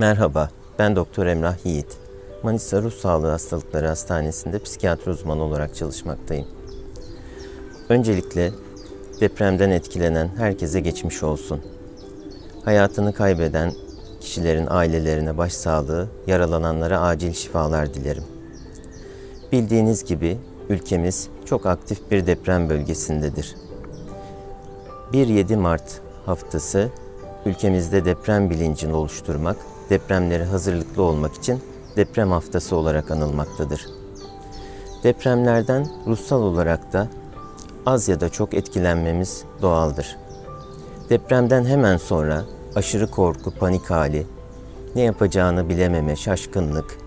Merhaba, ben Doktor Emrah Yiğit. Manisa Ruh Sağlığı Hastalıkları Hastanesi'nde psikiyatri uzmanı olarak çalışmaktayım. Öncelikle depremden etkilenen herkese geçmiş olsun. Hayatını kaybeden kişilerin ailelerine başsağlığı, yaralananlara acil şifalar dilerim. Bildiğiniz gibi ülkemiz çok aktif bir deprem bölgesindedir. 1-7 Mart haftası ülkemizde deprem bilincini oluşturmak, depremlere hazırlıklı olmak için deprem haftası olarak anılmaktadır. Depremlerden ruhsal olarak da az ya da çok etkilenmemiz doğaldır. Depremden hemen sonra aşırı korku, panik hali, ne yapacağını bilememe, şaşkınlık,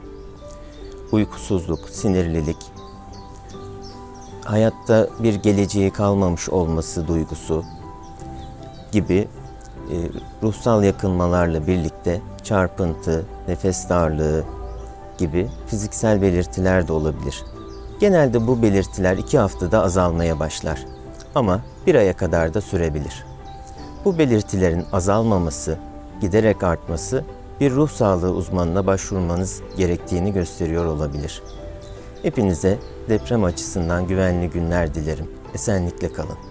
uykusuzluk, sinirlilik, hayatta bir geleceği kalmamış olması duygusu gibi ruhsal yakınmalarla birlikte çarpıntı, nefes darlığı gibi fiziksel belirtiler de olabilir. Genelde bu belirtiler iki haftada azalmaya başlar ama bir aya kadar da sürebilir. Bu belirtilerin azalmaması, giderek artması bir ruh sağlığı uzmanına başvurmanız gerektiğini gösteriyor olabilir. Hepinize deprem açısından güvenli günler dilerim. Esenlikle kalın.